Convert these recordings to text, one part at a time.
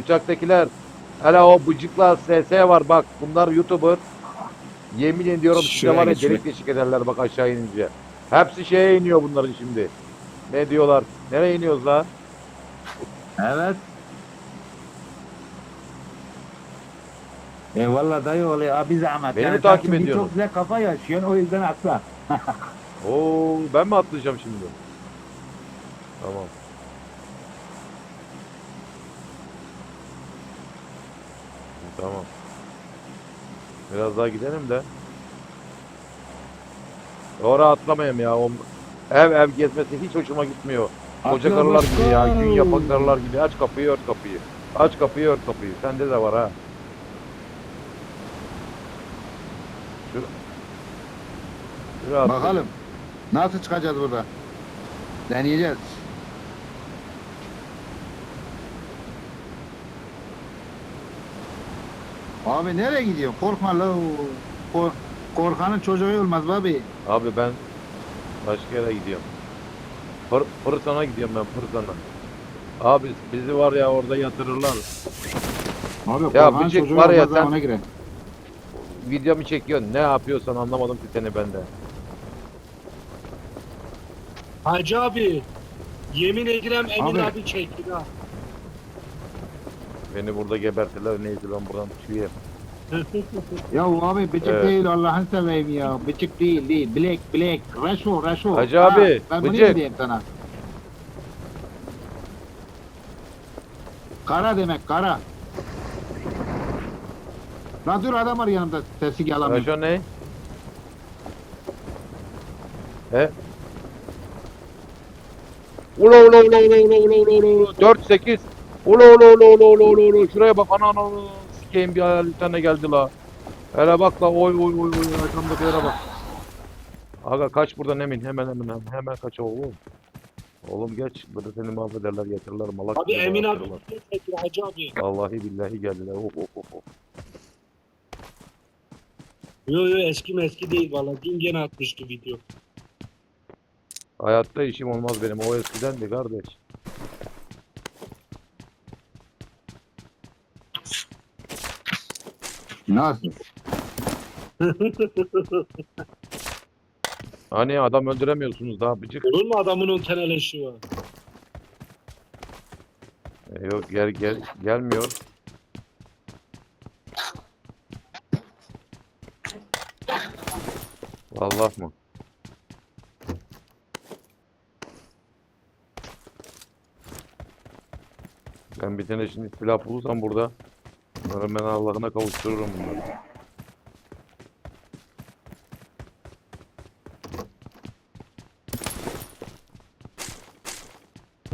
Uçaktakiler. Hele o bıcıklar SS var bak. Bunlar YouTuber. Yemin ediyorum size Şuraya var ya delik deşik ederler bak aşağı inince. Hepsi şeye iniyor bunların şimdi. Ne diyorlar? Nereye iniyoruz la? Evet. Eyvallah dayı oluyor abi zahmet. Beni mi Yani takip sen çünkü ediyorsun? Çok güzel kafa yaşıyorsun o yüzden atla. Oo ben mi atlayacağım şimdi? Tamam. Tamam. Biraz daha gidelim de. Oraya atlamayayım ya. O ev ev gezmesi hiç hoşuma gitmiyor. Koca karılar gibi ya. Gün yapan karılar gibi. Aç kapıyı ört kapıyı. Aç kapıyı ört kapıyı. Sende de var ha. Şur Şuraya atla. Bakalım. Nasıl çıkacağız burada? Deneyeceğiz. Abi nereye gidiyorsun? Korkma la. Kork korkanın çocuğu olmaz abi. Abi ben başka yere gidiyorum. Fır, Fırsan'a gidiyorum ben Fırsan'a. Abi bizi var ya orada yatırırlar. Abi Ya korkanın bıcık çocuğu var ya olmaz sen- ona. Videomu çekiyorsun. Ne yapıyorsan anlamadım ki seni bende. Hacı abi. Yemin ederim Emin Abi. abi, çekti ha. Beni burada gebertirler. Neyse ben buradan çıkayım. Ya abi bıcık Evet. değil Allah'ını seveyim ya. Bıcık değil değil. Black black. Reşo reşo. Hacı Ha, abi, Ben bunu bıcık. diyeyim sana. Kara demek kara. Lan dur adam var yanımda sesi yalamıyor. Rajon ne? He? Ula ula ula ula ula ula ula ula 4 8 Ula ula ula ula ula ula ula şuraya bak ana ana sikeyim bir hayal bir tane geldi la. Hele bak la oy oy oy oy arkamdakilere bak. Aga kaç buradan emin hemen hemen hemen hemen kaç oğlum. Oğlum geç burada seni mahvederler getirirler malak. Abi gibi Emin abi bırakırlar. çekti Hacı abi. Vallahi billahi geldiler. Of of of. of. Yo yo eski meski değil valla. Dün gene atmıştı video. Hayatta işim olmaz benim. O eskidendi kardeş. Nasıl? Hani adam öldüremiyorsunuz daha bıcık. Olur mu adamın on tane leşi var? E, yok gel gel gelmiyor. Vallahi mı? Ben bir tane şimdi silah bulursam burada bunları ben Allah'ına kavuştururum bunları.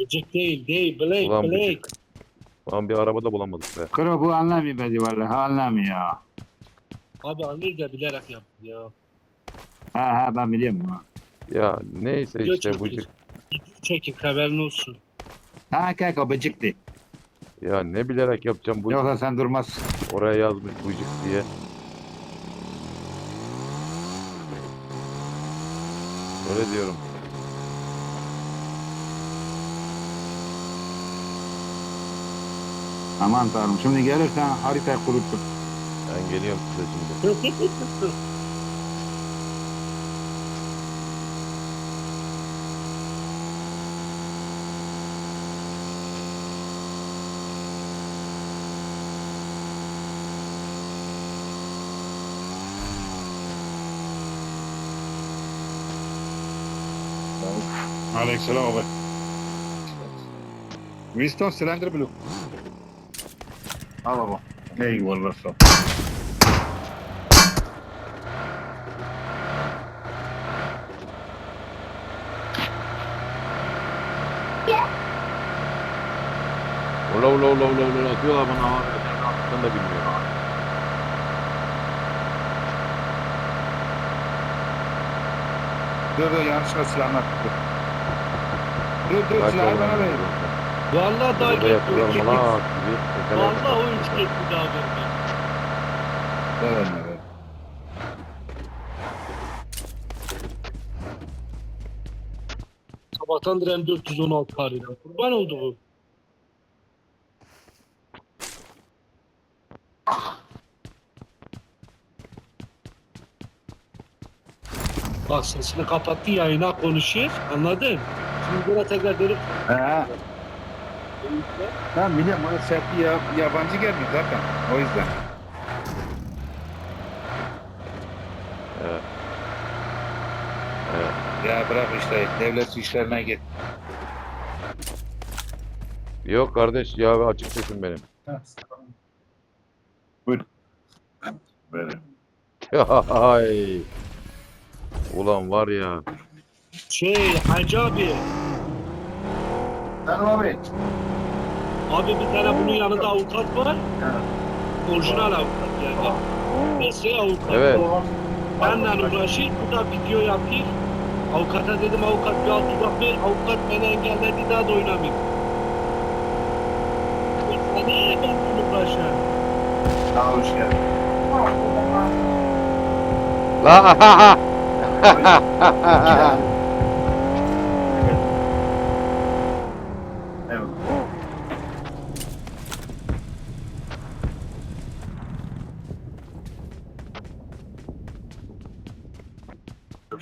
Böcek değil değil. Blake Ulan Blake. bıcık. Lan bir araba da bulamadık be. Kro bu anlamıyor bence vallahi anlamıyor. Abi anlayı da bilerek yaptı ya. Ha ha ben biliyorum bunu. Ya neyse Video işte çekiyoruz. bıcık. Video çekin haberin olsun. Ha kanka bıcıktı. Ya ne bilerek yapacağım bu Yoksa sen durmazsın. oraya yazmış bıcık diye. Öyle diyorum. Aman tanrım şimdi gelirsen haritayı kurutur. Ben geliyorum size şimdi. Aleykümselam abi. Winston Cylinder Blue. Al baba. Eyvallah ol. Ula ula ula ula ula atıyorlar bana abi. Ben de bilmiyorum. Dur dur yanlışlıkla silahını attı. Dur dur Kaç silahı oğlum? bana ver. Valla daha Burada yapıyorlar gitti. malak gibi. tekeler. Valla o üç gitti daha. Ver ver. Sabahtandır M416 arıyorum. Kurban oldu bu. Bak sesini kapattı yayına konuşuyor. Anladın? Buna tekrar dönüp He. Ben biliyorum ona sertli ya, yabancı gelmiyor zaten. O yüzden. Evet. Evet. Ya bırak işte devlet işlerine git. Yok kardeş ya açık sesim benim. Böyle. Ay. Ulan var ya. Şey Hacı abi. Tamam abi. Abi bir tane bunun yanında avukat var. Orijinal avukat yani. Mesleği avukat. Evet. Benle uğraşır. Bu da video yapıyor. Avukata dedim avukat bir altı bak ver. Avukat beni engelledi daha da oynamayayım. Ne ben bunu uğraşıyorum? Sağ ol, hoş geldin. La Evet.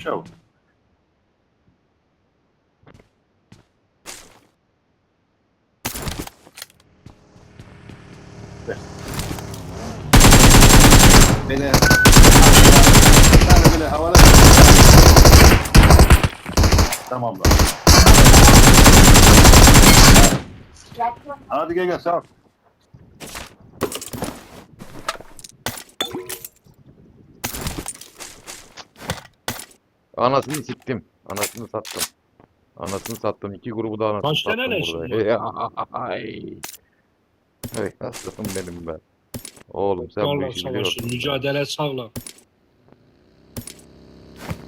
Şey oldu. Böyle. Yani böyle havalı. Tamam lan. Hadi gel gel sağ ol. Anasını siktim. Anasını sattım. Anasını sattım. İki grubu da anasını Kaç tane sattım leşin burada. Ay. Ay aslanım benim ben. Oğlum sen bu Allah işi savaşı. biliyorsun. Mücadele sağlam.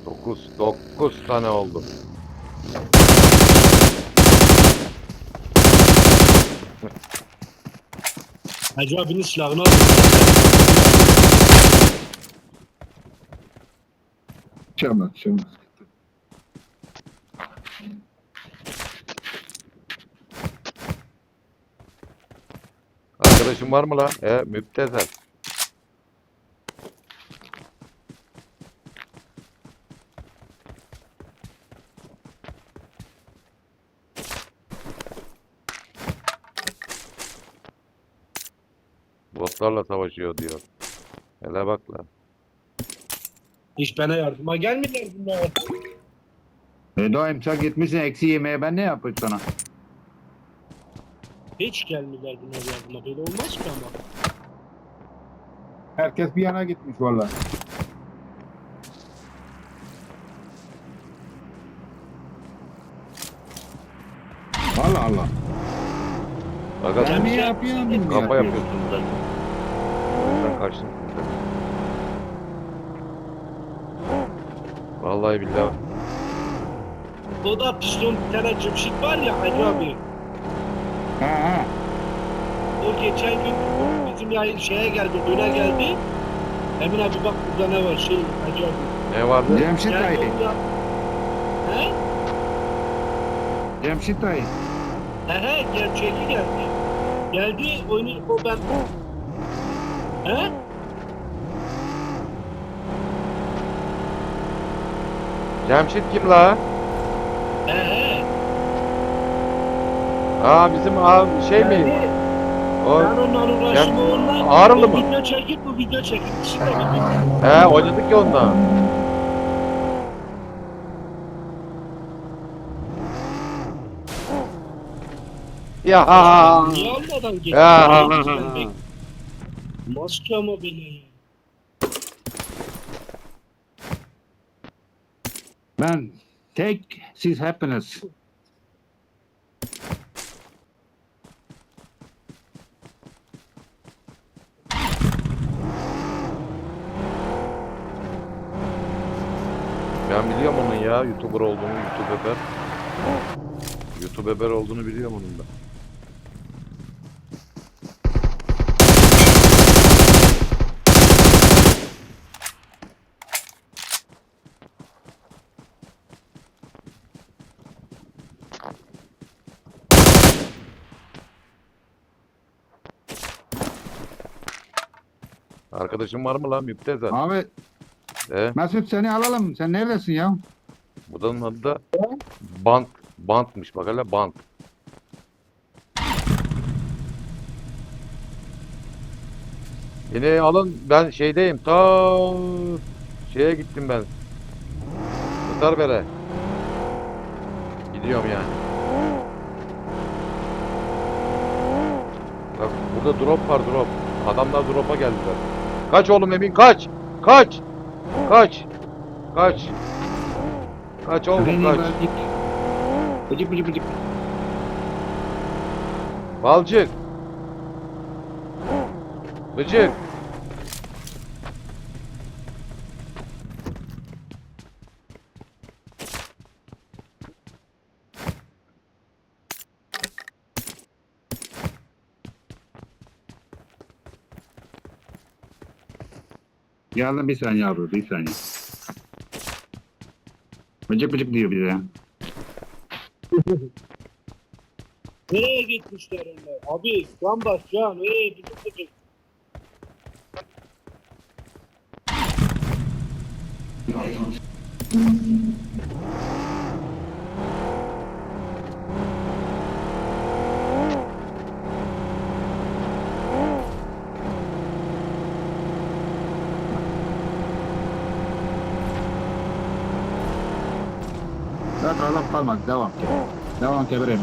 9 9 tane oldu. Hacı abinin silahını al. Çamlar, çamlar. Arkadaşın var mı la? E müptezel. Botlarla savaşıyor diyor. Hele bak la. Hiç bana yardıma gelmiyorlar bunlar. E daha emsak gitmişsin eksi yemeye ben ne yapayım sana? Hiç gelmiyorlar bunlar yardıma. Böyle olmaz ki ama. Herkes bir yana gitmiş valla. Allah Allah. Aga Ben Emsak- yapıyorum bilmiyorum. kafa yapıyorsun sen. Vallahi billahi. O da piston bir tane cıpşık var ya Hacı abi. Ha ha. O geçen gün bizim yayın şeye geldi, döne geldi. Emin abi bak burada ne var şey Hacı abi. Ne vardı? Cemşit dayı. ya- He? Cemşit dayı. He he gerçeği geldi. Geldi oyunu o ben. He? Cemşit kim la? He. Aa bizim abi şey mi? O Ben onunla uğraştım Ya, onunla. Ağrılı mı? Video çekip bu video çekip. De bir- he oynadık ya onunla. Ya Niye almadan gitti? Ya. Maske ama bile Ben take siz happiness. Ben biliyorum onun ya YouTuber olduğunu, YouTube Eber. YouTube Eber olduğunu biliyorum onun da. Arkadaşın var mı lan müptezel? Abi E, Mesut seni alalım. Sen neredesin ya? budanın adı da bant. Bantmış bak hele bant. Beni alın ben şeydeyim ta şeye gittim ben. Starber'e. Gidiyorum yani. Bak burada drop var drop. Adamlar drop'a geldiler. Kaç oğlum Emin kaç. Kaç. Kaç. Kaç. Kaç oğlum kaç. Bıcık bıcık bıcık. Balcık. Bıcık. Geldim bir saniye abi bir saniye. Bıcık bıcık diyor bize. Nereye gitmişler onlar? Abi can bas can. Nereye gitmişler? Zaten Devam. Devam kebirim.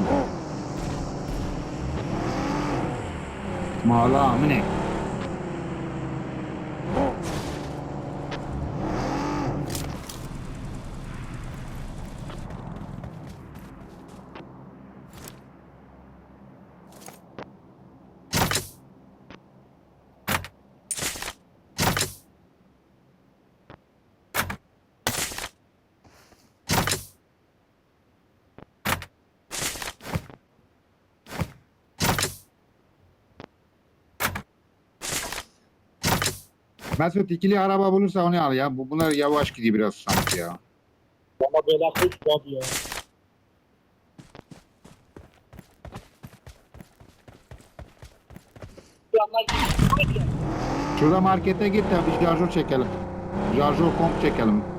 Mala amine. Mesut ikili araba bulursa onu al ya. Bu, bunlar yavaş gidiyor biraz sanki ya. Ama böyle kız abi ya. Ya. Şurada markete git de bir şarjör çekelim. Şarjör komp çekelim.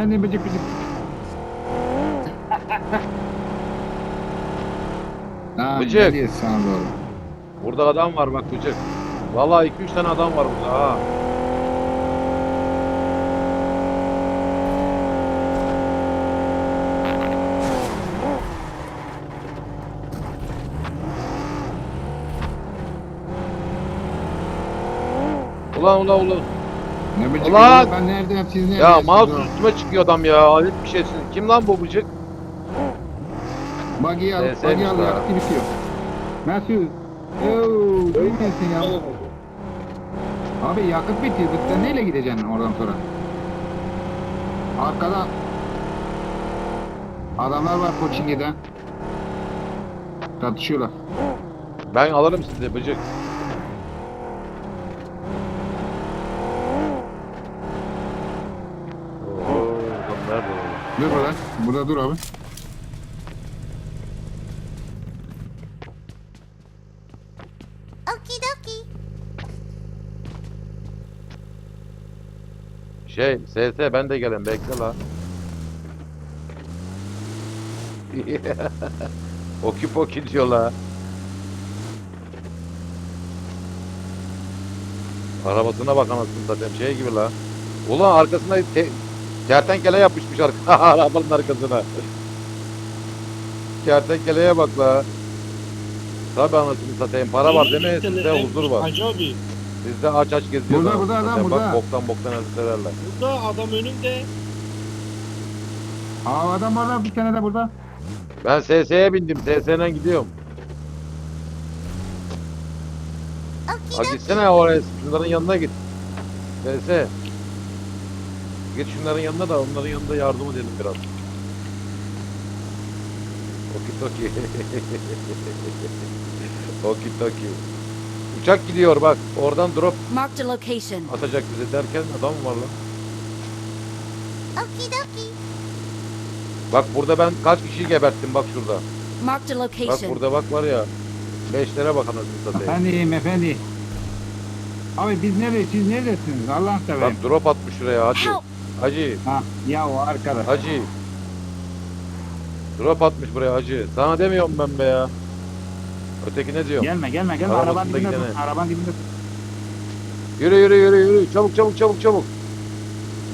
Efendim bıcık bıcık. Ha, Bıcık. geliyor sana doğru. Burada adam var bak Bıcık. Vallahi 2-3 tane adam var burada ha. Ulan ulan ulan. Ne bıcık Ulan! ben nereden siz neredesiniz? Ya mouse oğlum? üstüme çıkıyor adam ya. Hayret bir şeysin. Kim lan bu Bıcık? Buggy al, Neyse, buggy al ya. yakıtı bitiyor. Mesut. Yoo, duymuyorsun ya. Abi yakıt bitiyor. Sen neyle gideceksin oradan sonra? Arkada adamlar var Koçinge'de. Tartışıyorlar. Ben alırım sizi Bıcık. Oo, adam nerede o? Dur burada. Burada dur abi. Okie dokie. Şey, SS ben de gelen bekle la. oki poki diyor la. Arabasına bak anasını satayım şey gibi la. Ulan arkasına te- kertenkele yapışmış arka arabanın arkasına. Kertenkeleye bak la. Tabi anasını satayım para var değil mi? Sizde huzur var. Hacı abi. Sizde aç aç geziyorlar. Burada, burada adam, burada. Bak boktan boktan ederler. Burada adam önünde. Aa adam var bir tane de burada. Ben SS'ye bindim. SS'den gidiyorum. Ha gitsene oraya. Şunların yanına git. SS. Git şunların yanına da onların yanında yardım edelim biraz. Oki toki. Oki toki. Uçak gidiyor bak. Oradan drop location. atacak bize derken adam var lan. Okie dokie. Bak burada ben kaç kişiyi geberttim bak şurada. Marked a Bak location. burada bak var ya. Beşlere bak anasını satayım. Efendim efendi. Abi biz neredeyiz? Siz neredesiniz? Allah'ını Bak seversen. drop atmış şuraya hacı. Help! Hacı. Ha, ya o arkadaş. Hacı. Drop atmış buraya hacı. Sana demiyorum ben be ya. Öteki ne diyor? Gelme gelme gelme. Arabasında Arabanın dibinde gidene. dur. Arabanın dibinde dur. Yürü yürü yürü yürü. Çabuk çabuk çabuk çabuk.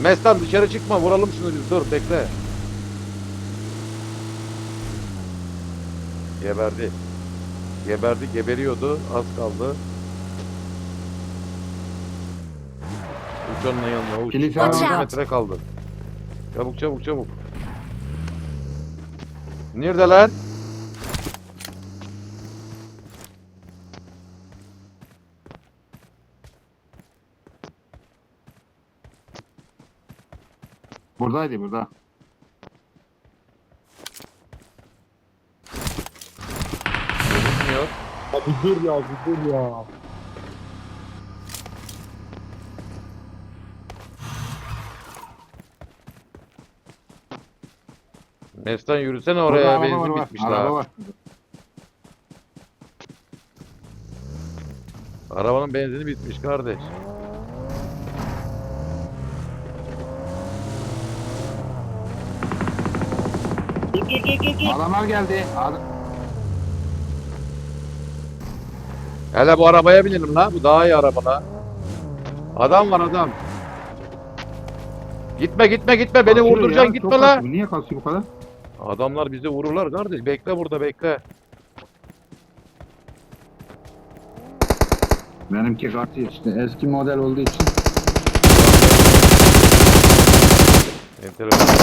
Mestan dışarı çıkma. Vuralım şunu biz. Dur bekle. Geberdi. Geberdi. Geberiyordu. Az kaldı. Uç onun yanına uç. Kilise Watch 100 out. metre kaldı. Çabuk çabuk çabuk. Neredeler? Buradaydı burada. Abi dur ya bir dur ya. Mestan yürüsene Burada oraya. araba Benzin var, var. bitmiş Araba daha. var. Arabanın benzini bitmiş kardeş. Adamlar geldi. Ad- Hele bu arabaya binelim la. Bu daha iyi araba la. Adam var adam. Gitme gitme gitme. Beni Kasıyor vurduracaksın ya, gitme çok la. kasıyor. Niye kasıyor bu kadar? Adamlar bizi vururlar kardeş. Bekle burada bekle. Benimki kasıyor işte. Eski model olduğu için. Enteresan.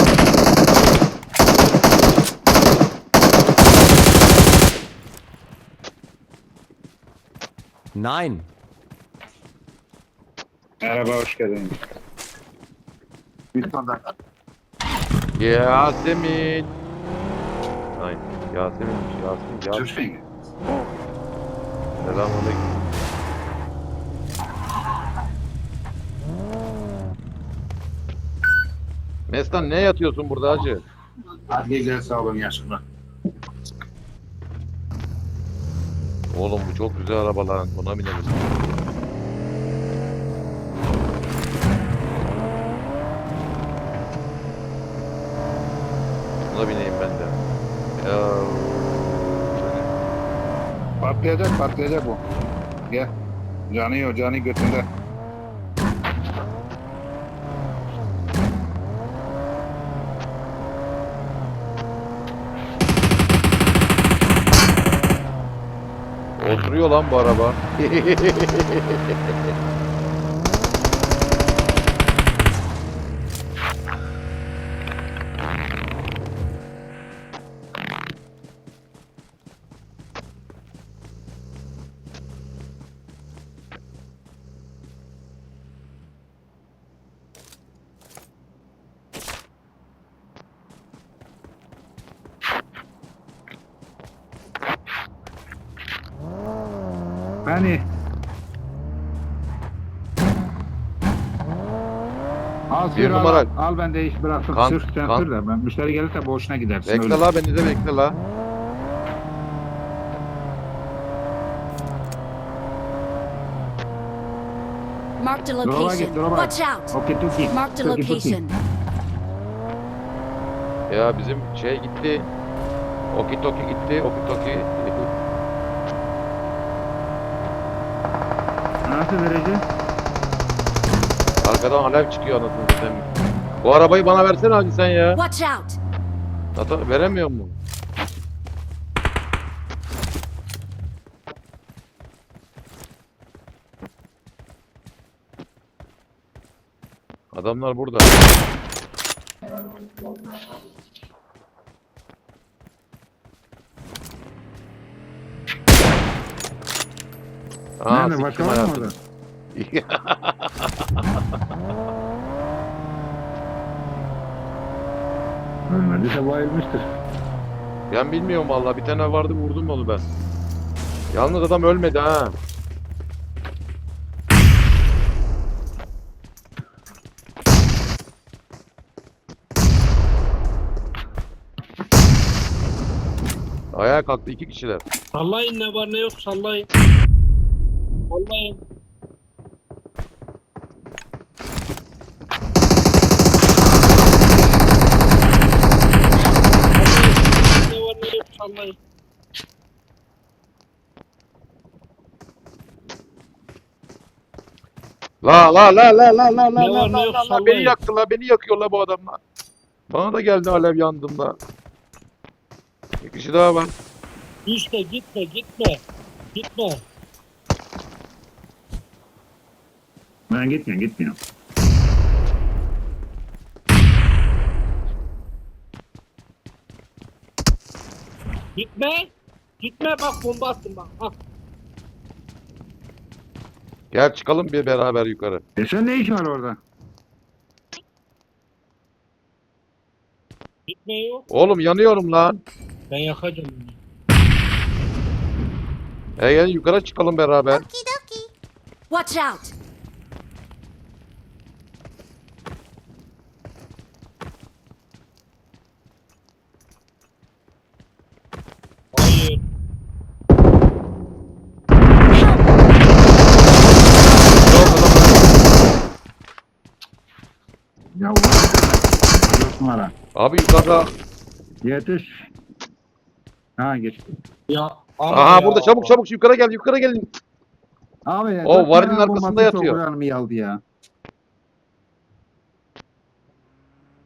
Nein. Merhaba hoş geldiniz. Bir sonda. Yasemin. Yasemin'miş. Yasemin. Yasemin. Selamünaleyküm. Mestan ne yatıyorsun burada hacı? Hadi geceler sağ olun yaşlılar. Oğlum bu çok güzel araba lan. Buna binelim. Buna bineyim ben de. Ya. Patlayacak patlayacak bu. Gel. Canıyor canı götünde. Oturuyor lan bu araba. Bir al, numara. al, al ben de iş bıraktım. Kan- sür sen kan- sür de ben müşteri gelirse boşuna gidersin. bekle öyle. la beni de bekle la. Drop'a git location. Watch out! Okey Tuki. Tuki, Tuki. location. Ya bizim şey gitti. Oki toki gitti. Oki toki. Nasıl vereceğiz? Arkadan alev çıkıyor anasını satayım. Bu arabayı bana versene hacı sen ya. Watch out! Zaten veremiyor mu? Adamlar burada. Aa, Nerede? siktim Başka var mı hayatım. orada? Kendisi bayılmıştır. Ben bilmiyorum valla bir tane vardı vurdum onu ben. Yalnız adam ölmedi ha. Ayağa kalktı iki kişiler. Sallayın ne var ne yok sallayın. Sallayın. La la la la la la la la var, ne la yok, la la sallayın. beni yaktılar beni yakıyorlar bu adamlar. Bana da geldi alev yandım da. Bir kişi daha var. İşte gitme gitme. Gitme. Ben gitmiyorum gitmiyorum. Gitme. Gitme bak bomba attım bak. bak. Gel çıkalım bir beraber yukarı. E sen ne işin var orada? Gitme yok. Oğlum yanıyorum lan. Ben yakacağım. onu. E gel yukarı çıkalım beraber. Watch out! Hayır. Yok adamlar. Ya ulan. Yok numara. Abi yukarıda. Yetiş. Ha geç. Ya. abi Aha ya. burada çabuk çabuk yukarı gel yukarı gelin. Abi O varilin arkasında yatıyor. canımı yaldı ya.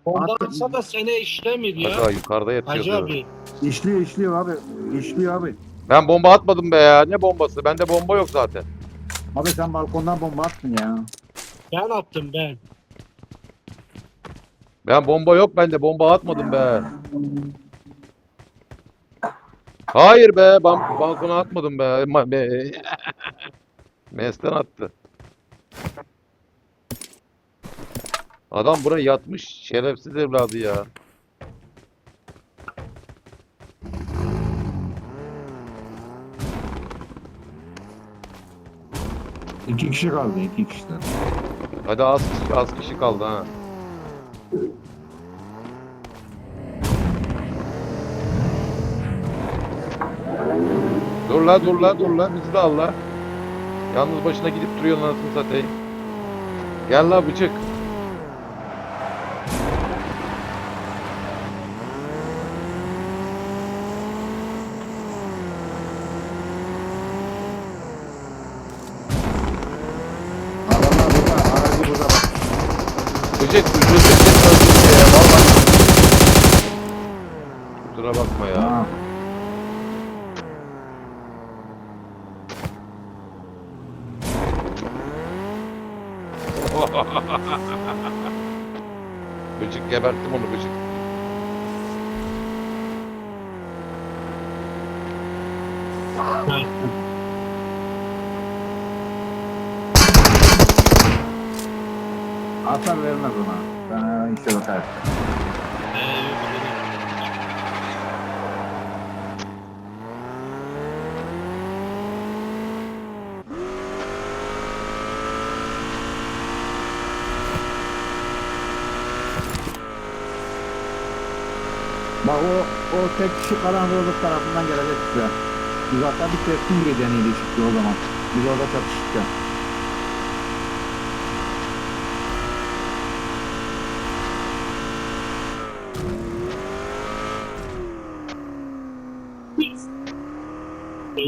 Bomba atsa da sene işlemir ya. Yukarıda Hacı yatıyordu. abi. İşliyor işliyor abi. İşliyor abi. Ben bomba atmadım be ya. Ne bombası? Bende bomba yok zaten. Abi sen balkondan bomba attın ya. Ben attım ben. Ben bomba yok bende. Bomba atmadım be. Hayır be. Ben balkona atmadım be. Ma- be. Mesten attı. Adam buraya yatmış. Şerefsiz evladı ya. İki kişi kaldı iki kişi. Hadi az az kişi kaldı ha. Dur la dur la dur la bizi de al la. Yalnız başına gidip duruyorsun anasını satayım. Gel la bıçık. Adamlar burada. Aracı burada bak. Bıçık üzüldüm seni öldürdü ya vallahi. Kusura bakma ya. Ha. Bıçık geberttim onu bıçık. Hasar vermez ona. Yok, öyle. Bak o, o tek kişi karanlık tarafından gelecek size. Biz hatta bir teslim geceniyle çıktı o zaman. Biz orada çatıştık.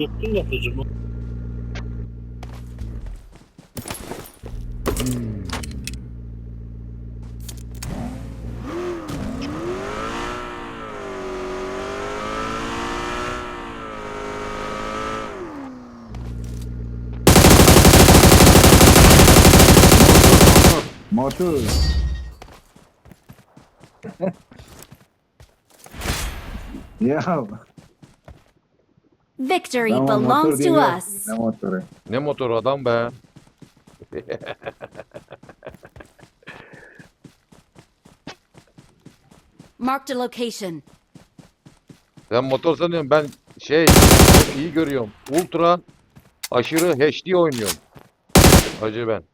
Unuttum da kızımı. Motor. ya Victory motor belongs to us. Ne motoru? Ne motor adam be. Marked a location. Ben motor sanıyorum ben şey iyi görüyorum. Ultra aşırı HD oynuyorum. Acı ben.